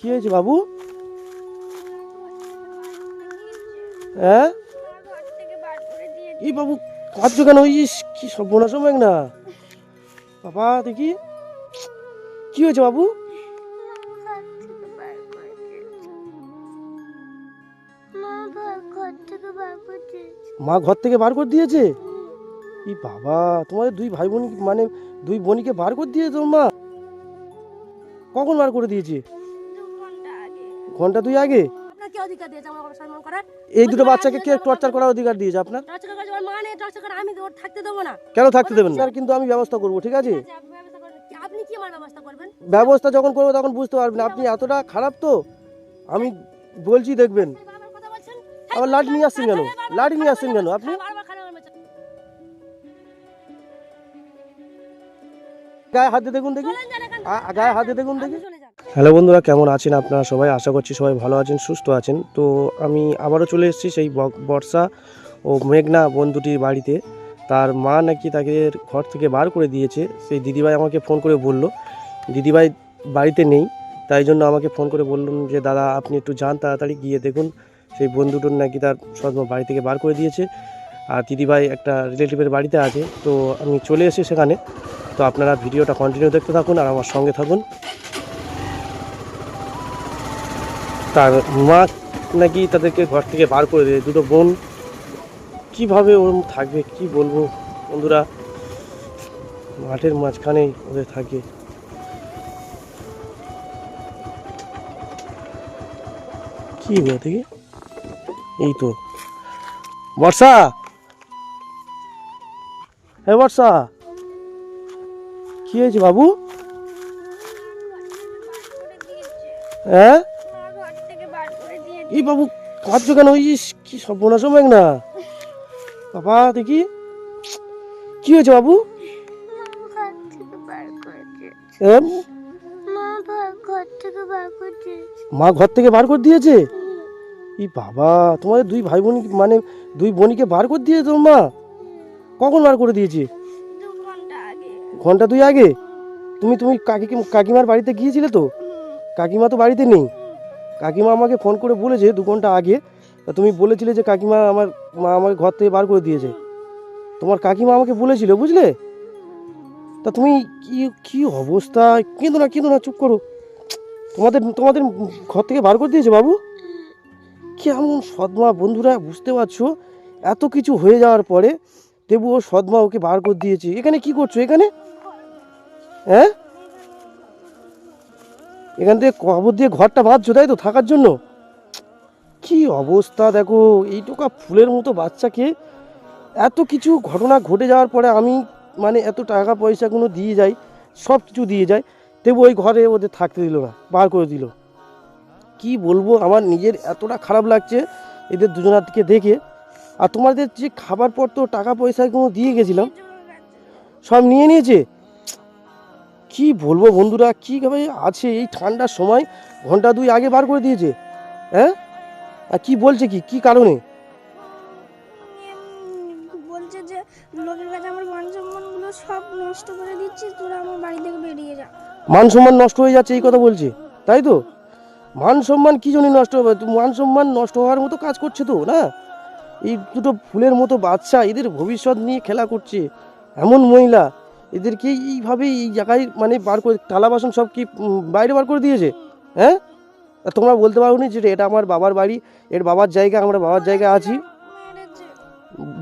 কি হয়েছে বাবু? হ্যাঁ? এই বাবু, কাঁদছো কেন? ইস, কি সর্বনাশ মেঘ না? বাবা, দেখি। কি হয়েছে বাবু? মা ঘর থেকে বার করে দিয়েছে? এই বাবা, তোমাদের দুই ভাই বোন মানে দুই বোনকে বার করে দিয়েছে তোর মা? কখন বার করে দিয়েছে? ঘণ্টা দুই আগে? আপনার কি অধিকার দিয়েছে আমার বাবা করার? এই দুটো বাচ্চাকে কে টর্চার করার অধিকার দিয়েছে আপনার? টর্চার করে ওর মা নেই টর্চার করে আমি ওর থাকতে দেবো না। কেন থাকতে দেবেন না? কিন্তু আমি ব্যবস্থা করব ঠিক আছে? আপনি ব্যবস্থা করবেন? কি- আপনি কি আমার ব্যবস্থা করবেন? ব্যবস্থা যখন করব তখন বুঝতে পারবেন আপনি এতটা খারাপ তো? আমি বলছি দেখবেন। কথা বলছেন। আবার লাঠি নিয়ে আসছেন কেন? লাঠি নিয়ে আসছেন কেন আপনি? বারবার খারাপ হয়েছে গায়ে হাত দেখুন দেখি। চলেন যান এখান আ- গায়ে হাত দেখুন আপনি দেখি। চলে হ্যালো বন্ধুরা, কেমন আছেন আপনারা সবাই? আশা করছি সবাই ভালো আছেন, সুস্থ আছেন। তো আমি আবারও চলে এসেছি সেই বর্ষা ও মেঘনা বন্ধুটির বাড়িতে। তার মা নাকি তাকে ঘর থেকে বার করে দিয়েছে। সেই দিদিভাই আমাকে ফোন করে বলল, দিদিভাই বাড়িতে নেই, তাই জন্য আমাকে ফোন করে বললেন যে, দাদা, আপনি একটু যান তাড়াতাড়ি, গিয়ে দেখুন। সেই বন্ধুটোর নাকি তার সৎ বাড়ি থেকে বার করে দিয়েছে। আর দিদিভাই একটা রিলেটিভের বাড়িতে আছে। তো আমি চলে এসেছি সেখানে। তো আপনারা ভিডিওটা কন্টিনিউ দেখতে থাকুন আর আমার সঙ্গে থাকুন। তার মা নাকি তাদেরকে ঘর থেকে বার করে দেয়? দুটো বোন কীভাবে ওরম থাকবে, কি বলব? বন্ধুরা, মাঠের মাঝখানেই ওদের থাকে। কি গো দেখি এই তো। বর্ষা! হ্যাঁ বর্ষা! কি হয়েছে বাবু? হ্যাঁ মা ঘর থেকে বার করে দিয়েছে এই বাবু, কাঁদছো কেন? ইস, কি সর্বনাশ মেঘ না? বাবা, দেখি। কি হয়েছে বাবু? হ্যাঁ? মা ঘর থেকে বার করে দিয়েছে? এই বাবা, তোমাদের দুই ভাই বোন মানে দুই বোনকে বার করে দিয়েছে তোর মা? কখন বার করে দিয়েছে? ঘণ্টা ঘণ্টা দুই আগে। তুমি তুমি কাকি কাকিমার বাড়িতে গিয়েছিলে তো? কাকিমা তো বাড়িতে নেই। কাকিমা আমাকে ফোন করে বলেছে দু ঘণ্টা আগে তুমি বলেছিলে যে কাকিমা আমার, মা আমাকে ঘর থেকে বার করে দিয়েছে। তোমার কাকিমা আমাকে বলেছিল, বুঝলে? তা তুমি কি কি অবস্থা? কিন্তু না কিন্তু না, চুপ করো। তোমাদের তোমাদের ঘর থেকে বার করে দিয়েছে বাবু? কেমন সদমা বন্ধুরা, বুঝতে পারছ? এত কিছু হয়ে যাওয়ার পরে, তবুও সদমা ওকে বার করে দিয়েছে। এখানে কি করছ? এখানে? হ্যাঁ? এখান থেকে কবর দিয়ে ঘরটা বাঁধছো তাই তো থাকার জন্য? কি অবস্থা দেখো, এইটুকা ফুলের মতো বাচ্চাকে এত কিছু ঘটনা ঘটে যাওয়ার পরে আমি মানে এত টাকা পয়সাগুলো দিয়ে যাই, সব কিছু দিয়ে যাই, তবু ওই ঘরে ওদের থাকতে দিল না, বার করে দিল। কি বলব, আমার নিজের এতটা খারাপ লাগছে এদের দুজনার দিকে দেখে। আর তোমাদের যে খাবার পর তো টাকা পয়সাগুলো দিয়ে গেছিলাম, সব নিয়ে নিয়েছে? কি বলব বন্ধুরা কীভাবে আছে এই ঠান্ডার সময়? ঘণ্টা দুই আগে বার করে দিয়েছে। হ্যাঁ? আর কি বলছে কি? কি কারণে? বলছে যে লোকের কাছে আমার মান সম্মানগুলো সব নষ্ট করে দিচ্ছিস তোরা আমার বাড়ি থেকে বেরিয়ে যা। মান সম্মান নষ্ট হয়ে যাচ্ছে এই কথা বলছে। তাই তো? মান সম্মান কি জন্য নষ্ট হবে? মান সম্মান নষ্ট হওয়ার মতো কাজ করছে তো না? এই দুটো ফুলের মতো বাচ্চা এদের ভবিষ্যৎ নিয়ে খেলা করছে। এমন মহিলা এদেরকে এইভাবে এই জায়গায় মানে বার করে, থালা বাসন সব কি বাইরে বার করে দিয়েছে? হ্যাঁ? তোমরা বলতে পারো নি যে এটা আমার বাবার বাড়ি, এর বাবার জায়গা, আমরা বাবার জায়গায় আছি।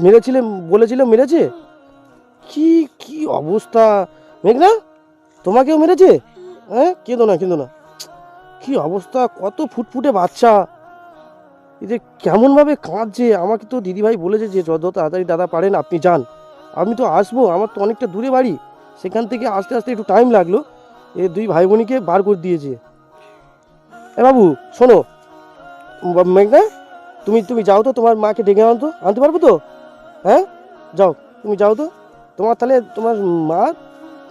মেরেছিলে, বলেছিল মেরেছে? কি কি অবস্থা? মেঘনা, তোমাকেও মেরেছে? হ্যাঁ? কেঁদো না কেঁদো না। কি অবস্থা, কত ফুটফুটে বাচ্চা। এদের কেমনভাবে কাঁদছে, আমাকে তো দিদিভাই বলেছে যে যত তাড়াতাড়ি দাদা পারেন, আপনি যান। আমি তো আসব, আমার তো অনেকটা দূরে বাড়ি। সেখান থেকে আস্তে আস্তে একটু টাইম লাগল। এ দুই ভাই বোনকে বার করে দিয়েছে। এ বাবু, শোনো। মেঘনা, তুমি তুমি যাও তো, তোমার মাকে ডেকে আনতো। আনতে পারব তো? হ্যাঁ? যাও, তুমি যাও তো। তোমার তাহলে তোমার মা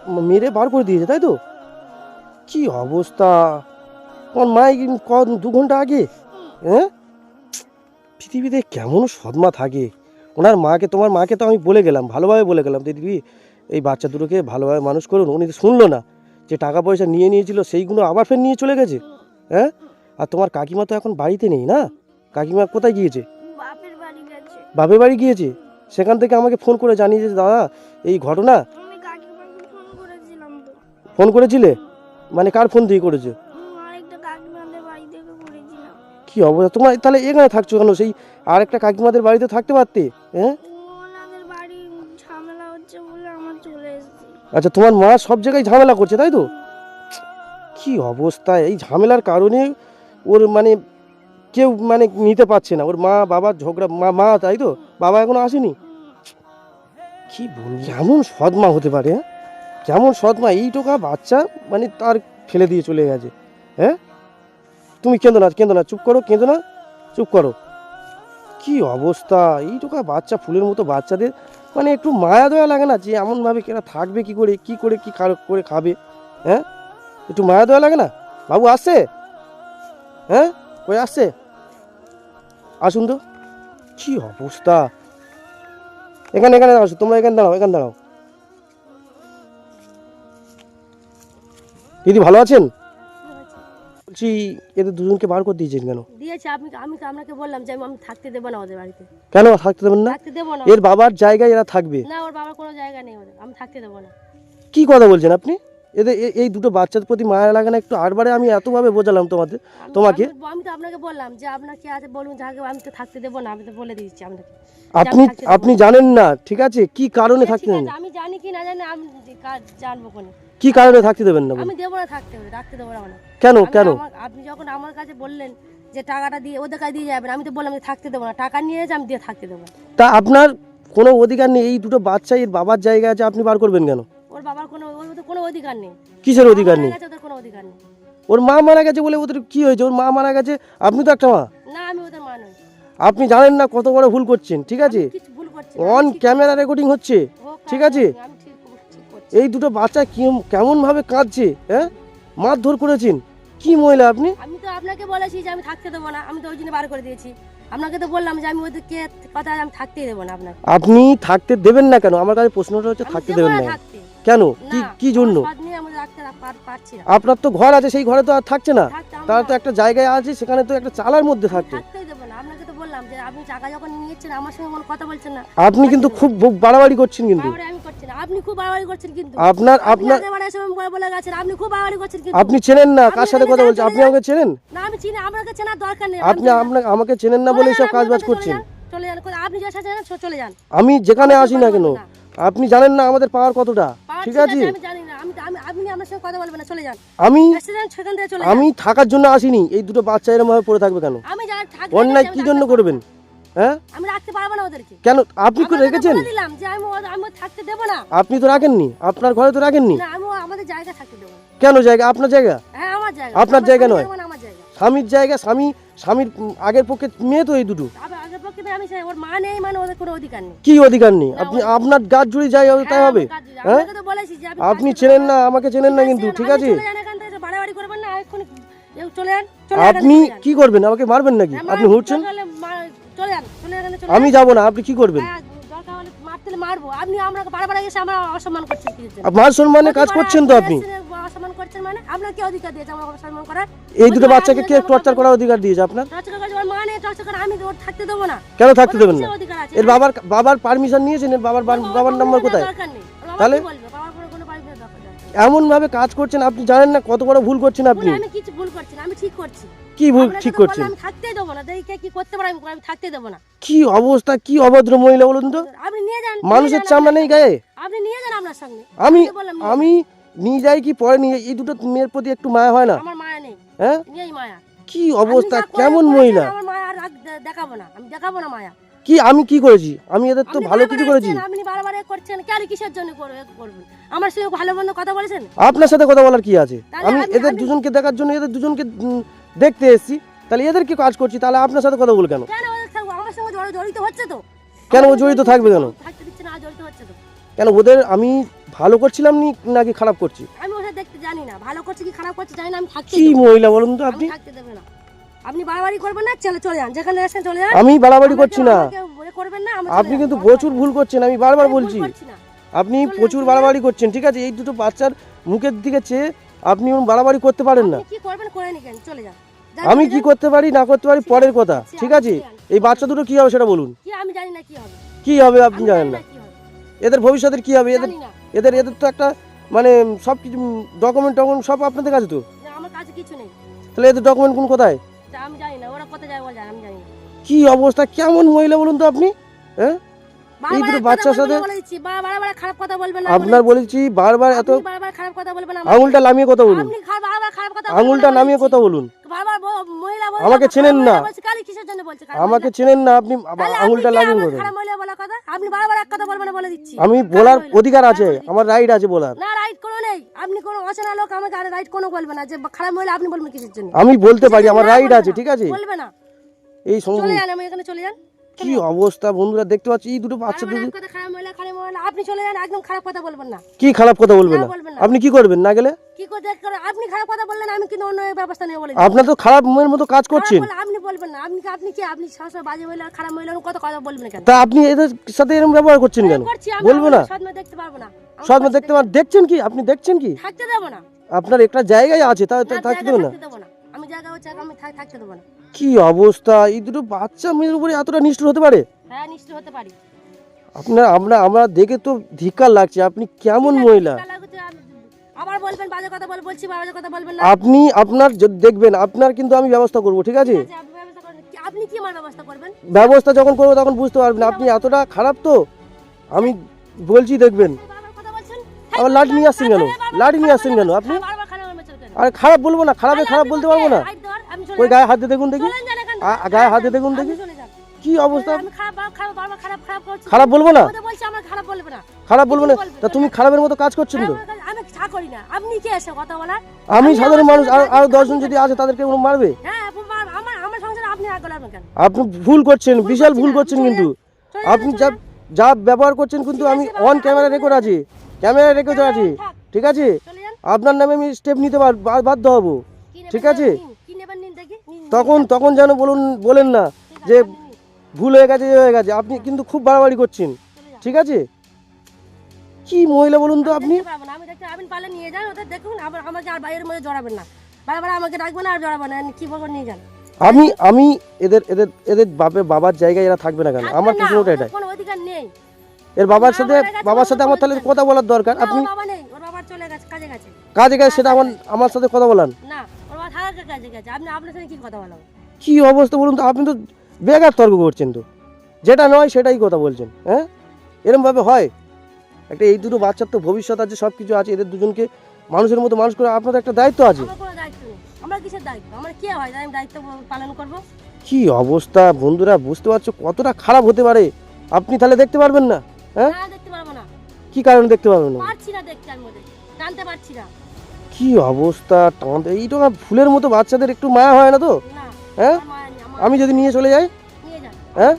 মেরে বার করে দিয়েছে, তাই তো? কি অবস্থা? তোমার মা ক- দু ঘণ্টা আগে? হ্যাঁ? পৃথিবীতে কেমন সদমা থাকে। ওনার মাকে, তোমার মাকে তো আমি বলে গেলাম, ভালোভাবে বলে গেলাম দিদি। এই বাচ্চা দুটোকে ভালোভাবে মানুষ করুন। উনি তো শুনলো না যে টাকা পয়সা নিয়ে নিয়েছিল সেইগুলো আবার ফের নিয়ে চলে গেছে। হ্যাঁ? আর তোমার কাকিমা তো এখন বাড়িতে নেই না? কাকিমা কোথায় গিয়েছে? বাপের বাড়ি গিয়েছে? সেখান থেকে আমাকে ফোন করে জানিয়েছে দাদা এই ঘটনা? ফোন করেছিলে? মানে কার ফোন দিয়ে করেছে? কি অবস্থা? তোমার তাহলে এখানে থাকছো কেন? সেই আর একটা কাকিমাদের বাড়িতে থাকতে পারতে? হ্যাঁ? আচ্ছা তোমার মা সব জায়গায় ঝামেলা করছে, তাই তো? কি অবস্থা, এই ঝামেলার কারণে ওর মানে কেউ মানে নিতে পারছে না। ওর মা বাবার ঝগড়া, মা মা, তাই তো? বাবা এখনও আসেনি? কি বল যেমন সৎমা হতে পারে হ্যাঁ? যেমন সৎমা এই টোকা বাচ্চা মানে তার ফেলে দিয়ে চলে গেছে হ্যাঁ? তুমি কেঁদো না কেঁদো না, চুপ করো, কেঁদো না, চুপ করো। কি অবস্থা, এই টোকা বাচ্চা, ফুলের মতো বাচ্চাদের মানে একটু মায়া দয়া লাগে না যে এমনভাবে কেনা থাকবে, কি করে কি করে কি করে খাবে হ্যাঁ? একটু মায়া দয়া লাগে না? বাবু আসছে? হ্যাঁ? কই আসছে? আসুন তো। কি অবস্থা? এখানে এখানে আসো তোমরা এখানে দাঁড়াও এখানে দাঁড়াও। দিদি ভালো আছেন? বলছি এদের দুজনকে বার করে দিয়েছেন কেন? দিয়েছে আপনি আমি তো আপনাকে বললাম যে আমি আমি থাকতে দেবো না ওদের বাড়িতে। কেন থাকতে দেবেন না? থাকতে দেবো না। এর বাবার জায়গায় এরা থাকবে। না ওর বাবার কোনো জায়গা নেই ওদের। আমি থাকতে দেবো না। কি কথা বলছেন আপনি? এদের এই দুটো বাচ্চার প্রতি মায়া লাগে না একটু? আরবারে আমি এতভাবে বোঝালাম তোমাদের তোমাকে? আমি- আমি তো আপনাকে বললাম যে আপনার কি আছে বলুন যাকে আমি তো থাকতে দেবো না আমি তো বলে দিচ্ছি আপনাকে। আপনি আপনি জানেন না ঠিক আছে? কি কারণে থাকতে ঠিক আমি জানি কি না জানি আমি কাজ জানব কোনে। কি কারণে থাকতে দেবেন না আমি দেবো না থাকতে হবে রাখতে দেবো না কেন কেন? আপনি যখন আমার কাছে বললেন যে টাকাটা দিয়ে ওদের কাছে দিয়ে যাবেন আমি তো বললাম যে থাকতে দেবো না টাকা নিয়ে আমি দিয়ে থাকতে দেবো তা আপনার কোনো অধিকার নেই এই দুটো বাচ্চা এর বাবার জায়গা আছে আপনি বার করবেন কেন? ওর বাবার কোনো ওর তো কোনো অধিকার নেই। কিসের অধিকার নেই? ওদের কোনো অধিকার নেই। ওর মা মারা গেছে বলে ওদের কি হয়েছে? ওর মা মারা গেছে আপনি তো একটা মা। না আমি ওদের মানুষ আপনি জানেন না কত বড় ভুল করছেন ঠিক আছে? অন ক্যামেরা রেকর্ডিং হচ্ছে ঠিক আছে? এই দুটো বাচ্চা কেমন ভাবে কাঁদছে হ্যাঁ? মারধর করেছেন। কি মহিলা আপনি? আমি তো আপনাকে বলেছি যে আমি থাকতে দেবো না। আমি তো ওই জন্য বার করে দিয়েছি। আপনাকে তো বললাম যে আমি ওদেরকে কথা আমি থাকতেই দেবো না আপনাকে। আপনি থাকতে দেবেন না কেন? আমার কাছে প্রশ্নটা হচ্ছে থাকতে দেবেন না কেন? কি কি জন্য? আপনার তো ঘর আছে সেই ঘরে তো আর থাকছে না। তার তো একটা জায়গায় আছে সেখানে তো একটা চালার মধ্যে থাকতো আপনি টাকা যখন নিয়েছেন আমার সঙ্গে কোনো কথা বলছেন না। আপনি কিন্তু খুব বাড়াবাড়ি করছেন কিন্তু। বাড়াবাড়ি আমি করছি না। আপনি খুব বাড়াবাড়ি করছেন কিন্তু। আপনার আপনার বলে- বলে গেছেন আপনি খুব বাড়াবাড়ি করছেন কিন্তু। আপনি চেনেন না কার সাথে কথা বলছেন? আপনি আমাকে চেনেন? না আমি চিনি আপনাকে চেনার দরকার নেই। আপনি আপনাকে আমাকে চেনেন না বলে সব কাজ বাজ করছেন। চলে যান আপনি যে সাথে চলে যান। আমি যেখানে আসি না কেন আপনি জানেন না আমাদের পাওয়ার কতটা। ঠিক আছে আমি জানি না। আমি আমি আপনি আমার সঙ্গে কথা বলবেন না চলে যান। আমি সেখান থেকে চলে আমি থাকার জন্য আসিনি। এই দুটো বাচ্চা এরকম ভাবে পড়ে থাকবে কেন? আমি যা অন্যায় কি জন্য করবেন? হ্যাঁ? আমি রাখতে পারব না ওদেরকে। কেন? আপনি করে রেখেছেন? দিলাম যে আমি আমি থাকতে দেবো না। আপনি তো রাখেননি। আপনার ঘরে তো রাখেননি। না আমি আমাদের জায়গা থাকতে দেবো কেন জায়গা? আপনার জায়গা? হ্যাঁ আমার জায়গা। আপনার জায়গা নয়। আমার জায়গা। স্বামীর জায়গা স্বামী স্বামীর আগের পক্ষে মেয়ে তো এই দুটো। আবার আগের পক্ষে আমি ওর মা নেই মানে ওদের কোনো অধিকার নেই। কি অধিকার নেই? আপনি আপনার গাছ জুড়ে যাই হবে তাই হ্যাঁ, হবে। হ্যাঁ? আপনি চেনেন না আমাকে চেনেন না কিন্তু ঠিক আছে? বাড়াবাড়ি করবেন না চলে আপনি কি করবেন? আমাকে মারবেন নাকি? হ্যাঁ, আপনি মার- চলে যান চলে এখানে চলে আমি। যাব না আপনি কি করবেন হ্যাঁ, দরকার হলে মারতে হলে মারবো আপনি আমরা বারবার এসে আমরা অসম্মান করছেন কি জন্য? সম্মানের কাজ করছেন তো আপনি এসে অসম্মান করছেন মানে আপনার কি অধিকার দিয়েছে আমার অসম্মান করার এই দুটো বাচ্চাকে কে টর্চার করার অধিকার দিয়েছে আপনার টর্চার করে ওর মা নেই টর্চার করে আমি ওর থাকতে দেবো না কেন থাকতে ওর দেবেন না কিসের অধিকার আছে? এর বাবার বাবার পারমিশন নিয়েছেন এর বাবার ওর বাবার নাম্বার কোথায় দরকার নেই। ওর বাবা তাহলে? কি বলবে? বাবার কোনো কোনো পারমিশনের দরকার নেই। এমন ভাবে কাজ করছেন আপনি জানেন না কত বড় ভুল করছেন আপনি বলে আমি কিছু ভুল করছি না, আমি ঠিক করছি কি ভুল ঠিক করছেন? আমি থাকতেই দেবো না দেখে কি করতে পারে আমি থাকতে দেবো না। কি অবস্থা কি অভদ্র মহিলা বলুন তো? আপনি নিয়ে যান মানুষের চামড়া নেই গায়ে? আপনি নিয়ে যান আপনার সঙ্গে। আমি আমি নিয়ে যাই কি পরে নিয়ে এই দুটো মেয়ের প্রতি একটু মায়া হয় না? আমার মায়া নেই। হ্যাঁ? নেই মায়া। কি অবস্থা কেমন মহিলা? আমার মায়া আর রাগ দেখাবো না আমি দেখাবো না মায়া। কি আমি কি করেছি? আমি এদের তো ভালো কিছু করেছি। আপনি বারবার করছেন কেন কিসের জন্য করবে- করবেন? আমার সঙ্গে ভালো মন্দ কথা বলেছেন? আপনার সাথে কথা বলার কি আছে? আমি এদের দুজনকে দেখার জন্য এদের দুজনকে দেখতে এসেছি। তাহলে এদেরকে কাজ করছি তাহলে আপনার সাথে কথা বল কেন? কেন আমার সঙ্গে জড়িত হচ্ছে তো। কেন ও জড়িত থাকবে কেন? কেন ওদের আমি ভালো করছিলাম নি নাকি খারাপ করছি? আমি ওটা দেখতে জানি না। ভালো করছে কি খারাপ করছে জানি না আমি থাকতে কি মহিলা বলুন তো আপনি? থাকতে দেবে না। আপনি বাড়াবাড়ি করবেন না? চলে চলে যান। যেখানে আসেন চলে যান। আমি বাড়াবাড়ি করছি না। করবেন না আপনি কিন্তু প্রচুর ভুল করছেন আমি বারবার বলছি। আপনি প্রচুর বাড়াবাড়ি করছেন ঠিক আছে? এই দুটো বাচ্চার মুখের দিকে চেয়ে আপনি বাড়াবাড়ি করতে পারেন না। কি করবেন করে নিকেন চলে যান, আমি কি করতে পারি না করতে পারি পরের কথা। ঠিক আছে এই বাচ্চা দুটো কি হবে সেটা বলুন। কি আমি জানি না কি হবে। কি হবে আপনি জানেন না। এদের ভবিষ্যতের কি হবে? এদের এদের এদের তো একটা মানে সব কিছু ডকুমেন্ট টকুমেন্ট সব আপনাদের কাছে তো? আমার কাছে কিছু নেই। তাহলে এদের ডকুমেন্ট কোন কোথায়? তা আমি জানি না ওরা কোথায় যায় আমি জানি কি অবস্থা? কেমন মহিলা বলুন তো আপনি? হ্যাঁ? এই দুটো বাচ্চার সাথে- আপনার বলেছি। বারবার এত। আঙুলটা নামিয়ে কথা বলুন। আঙুলটা নামিয়ে কথা বলুন। আমাকে চেনেন না। আমাকে চেনেন না আপনি আঙুলটা লাগিয়ে আমার কথা মহিলা বলার কথা? আপনি বারবার এক কথা বলবেন না বলে দিচ্ছি। আমি বলার অধিকার আছে। আমার রাইট আছে বলার। না রাইট কোনো আপনি কোনো অচেনা লোক আর রাইট কোনো বলবে না যে খারাপ মহিলা আপনি বলবেন কিসের জন্য? আমি বলতে পারি আমার রাইট আছে ঠিক আছে? এই সম- চলে যান। কি অবস্থা বন্ধুরা দেখতে পাচ্ছি এই দুটো বাচ্চা দুটো আপনি চলে যান একদম খারাপ কথা বলবেন না। কি খারাপ কথা বলবেন না। আপনি কি করবেন না গেলে? কি করতে আপনি খারাপ কথা বললেন আমি কিন্তু অন্য ব্যবস্থা বলে তো খারাপ মেয়ের মতো কাজ করছেন। আপনি বলবেন না আপনি আপনি কি? আপনি বাজে মহিলা খারাপ কত কথা বলবেন কেন? তা আপনি এদের সাথে এরকম ব্যবহার করছেন কেন? বলব না। সদমে দেখতে পারব না। করছি দেখতে পান দেখছেন কি? আপনি দেখছেন কি? থাকতে দেবো না। আপনার একটা জায়গায় আছে তা থাকতে দেবো না। আমি জায়গা হচ্ছে আমি থাকতে দেবো না। কি অবস্থা? এই দুটো বাচ্চা মেয়ের উপরে এতটা নিষ্ঠুর হতে পারে? হ্যাঁ নিশ্চয় হতে পারি। আপনার আমরা আমরা দেখে তো ধিক্কার লাগছে আপনি কেমন মহিলা? ঠান্ডা লাগছে, আম- আবার বলবেন বাজে কথা বল বলছি বাজে কথা বলবেন না। আপনি আপনার যদি দেখবেন আপনার কিন্তু আমি ব্যবস্থা করব ঠিক আছে? ঠিক আছে, আপনি ব্যবস্থা করেন। কি- আপনি কি আমার ব্যবস্থা করবেন? ব্যবস্থা যখন করব তখন বুঝতে পারবেন আপনি এতটা খারাপ তো? আমি বলছি দেখবেন। বারবার কথা বলছেন? আবার লাঠি নিয়ে আসছেন কেন? লাঠি নিয়ে আসছেন কেন আপনি? বারবার খারাপ আমার কেন আর খারাপ বলব না খারাপে খারাপ বলতে পারব না। ওই গায়ে হাত দিয়ে দেখুন দেখি। গায়ে হাত দিয়ে দেখুন দেখি। কি অবস্থা? খারাপ করছি। বলব না? খারাপ বলবে না। তা তুমি খারাপের মতো কাজ করছেন তো আমি সাধারণ মানুষ আর দশজন যদি আছে তাদেরকে মারবে? হ্যাঁ আপনি ভুল করছেন বিশাল ভুল করছেন কিন্তু। আপনি যা যা ব্যবহার করছেন কিন্তু আমি অন ক্যামেরা রেকর্ড আছি। ক্যামেরা রেকর্ড আছি। ঠিক আছে? আপনার নামে আমি স্টেপ নিতে বাধ্য হব। ঠিক আছে? তখন তখন যেন বলুন বলেন না যে ভুল হয়ে গেছে হয়ে গেছে। আপনি কিন্তু খুব বাড়াবাড়ি করছেন। ঠিক আছে? কি মহিলা বলুন তো আপনি? আমি দেখতে নিয়ে যান ওদের দেখুন আমাকে আর বাইরের মধ্যে জড়াবেন না। বারবার আমাকে ডাকবেন আর জড়াবেন না। কি বকর নিয়ে যান। আমি আমি এদের এদের এদের বাপের বাবার জায়গায় এরা থাকবে না কেন? আমার না, প্রশ্নটা এটাই। কোনো অধিকার নেই। এর বাবার সাথে বাবার সাথে আমার তাহলে কথা বলার দরকার। আপনি বাবা নেই ওর বাবা চলে গেছে কাজে গেছে। কাজে কাজ সেটা আমার আমার সাথে কথা বলান না। গেছে আপনি আপনার সাথে কি কথা বলাবো কি অবস্থা বলুন তো? আপনি তো বেকার তর্ক করছেন তো। যেটা নয় সেটাই কথা বলছেন হ্যাঁ? এরম ভাবে হয়? একটা এই দুটো বাচ্চার তো ভবিষ্যৎ আছে সব কিছু আছে এদের দুজনকে মানুষের মতো মানুষ করে আপনাদের একটা দায়িত্ব আছে। আমার কিসের দায়িত্ব? আমার কি হয়? আমি দায়িত্ব পালন করব? কি অবস্থা বন্ধুরা বুঝতে পারছ? কতটা খারাপ হতে পারে? আপনি তাহলে দেখতে পারবেন না হ্যাঁ? না দেখতে পারব না। কি কারণে দেখতে পারবেন না? পারছি না দেখতে আমি জানতে পারছি না। কি অবস্থা? টানতে এইটা ফুলের মতো বাচ্চাদের একটু মায়া হয় না তো? হ্যাঁ? আমি যদি নিয়ে চলে যাই? হ্যাঁ?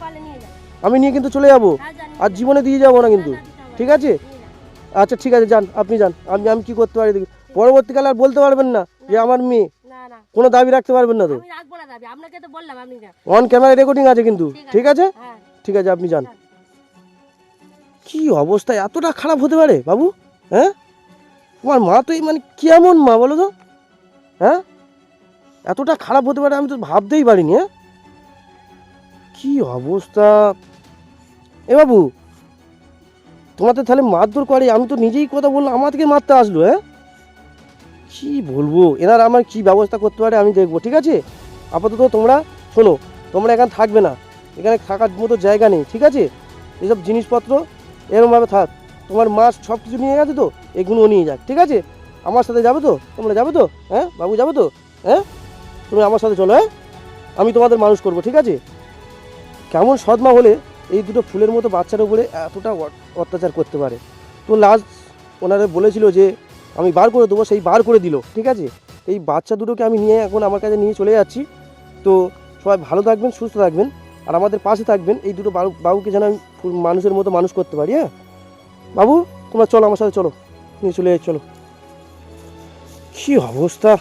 আমি নিয়ে কিন্তু চলে যাব। হ্যাঁ আর জীবনে দিয়ে যাব না কিন্তু। ঠিক আছে? আচ্ছা ঠিক আছে যান আপনি যান। আমি আমি কি করতে পারি দেখি। পরবর্তীকালে আর বলতে পারবেন না যে আমার মেয়ে। কোনো দাবি রাখতে পারবেন না তো? তো অন ক্যামেরা রেকর্ডিং আছে কিন্তু। ঠিক আছে হ্যাঁ। ঠিক আছে আপনি যান। কি অবস্থা এতটা খারাপ হতে পারে বাবু? হ্যাঁ? তোমার মা তো মানে কেমন মা বলো তো? হ্যাঁ? এতটা খারাপ হতে পারে আমি তো ভাবতেই পারিনি হ্যাঁ? কি অবস্থা? এ বাবু, তোমাদের তাহলে মারধর করে, আমি তো নিজেই কথা বললাম, আমাদেরকে মারতে আসলো হ্যাঁ? কি বলব, এনার আমার কি ব্যবস্থা করতে পারে আমি দেখব, ঠিক আছে? আপাতত তোমরা শোনো, তোমরা এখানে থাকবে না, এখানে থাকার মতো জায়গা নেই, ঠিক আছে? এসব জিনিসপত্র এরমভাবে থাক। তোমার মা সব কিছু নিয়ে গেছে তো, এগুলো নিয়ে যাক, ঠিক আছে? আমার সাথে যাবে তো? তোমরা যাবে তো? হ্যাঁ? বাবু যাবে তো? হ্যাঁ? তুমি আমার সাথে চলো হ্যাঁ? আমি তোমাদের মানুষ করব, ঠিক আছে? কেমন সদমা হলে এই দুটো ফুলের মতো বাচ্চার উপরে এতটা অত্যাচার করতে পারে? তো লাস্ট ওনারা বলেছিল যে, আমি বার করে দেবো, সেই বার করে দিল, ঠিক আছে? এই বাচ্চা দুটোকে আমি নিয়ে এখন আমার কাছে নিয়ে চলে যাচ্ছি। তো সবাই ভালো থাকবেন, সুস্থ থাকবেন, আর আমাদের পাশে থাকবেন, এই দুটো বাবু বাবুকে যেন আমি মানুষের মতো মানুষ করতে পারি হ্যাঁ? বাবু, তোমরা চলো আমার সাথে, চলো। নিয়ে চলে যাই, চলো। কি অবস্থা?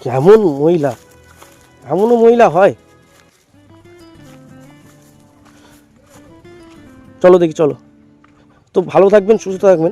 কেমন মহিলা? এমনও মহিলা হয়? চলো দেখি, চলো। তো ভালো থাকবেন, সুস্থ থাকবেন।